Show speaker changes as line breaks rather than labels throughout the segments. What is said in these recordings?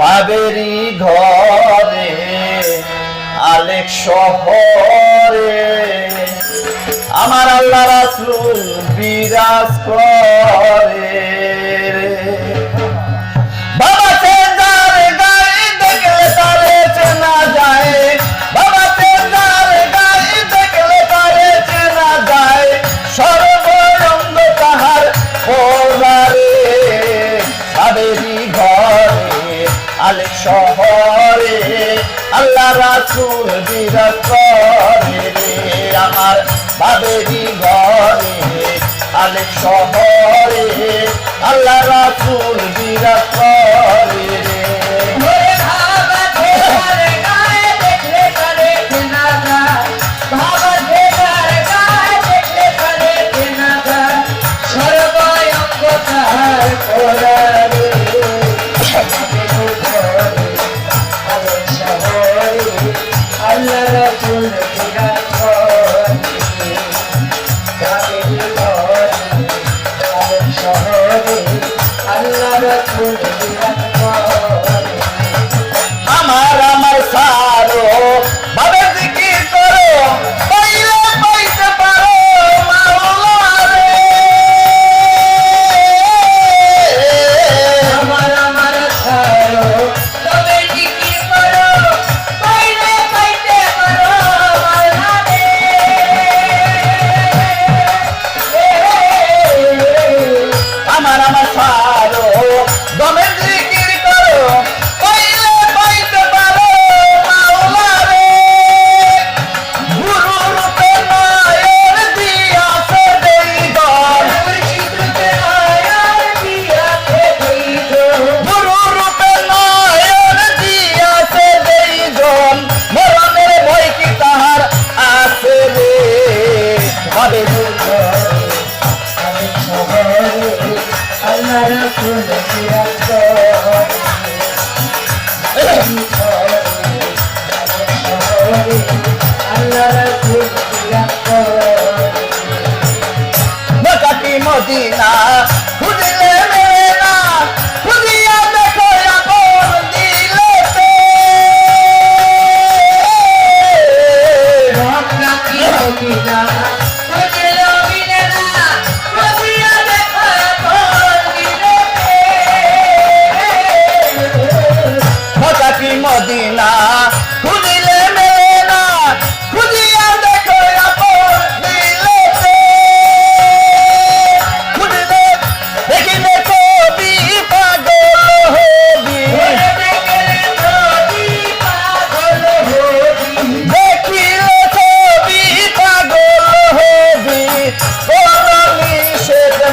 বাবেরি ঘরে আলেক শহরে। আমার আল্লাহ রাসুল বিরাজ করে। শহরে আল্লাহ রাসুল বিরাজ করে আমার বাবেরি ঘরে। আলেক শহরে আল্লাহ রাসুল বিরাজ Thank you. I don't wanna I'm.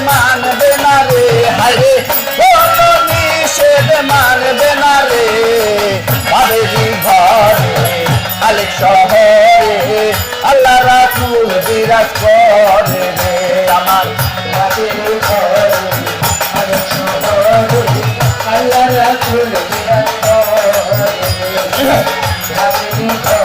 মানবে না রে হারে কোন নিষেধ মানবে না রে। ভাবে ঘরে আলেক শহরে। আল্লাহ রাখুল বিরাজ করে রে। আমার
আল্লাহ রাখুল বিরাজ করে
রে।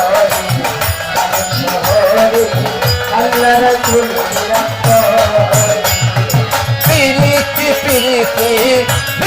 你的
回没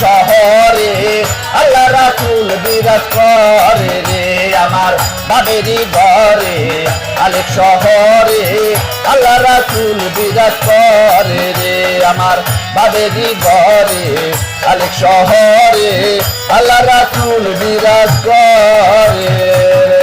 শহরে, আল্লাহ রাসুল বিরাজ করে রে আমার বাবেরি ঘরে। আলেক শহরে, আল্লাহ রাসুল বিরাজ করে রে আমার বাবেরি ঘরে। আলেক শহরে, আল্লাহ রাসুল বিরাজ করে।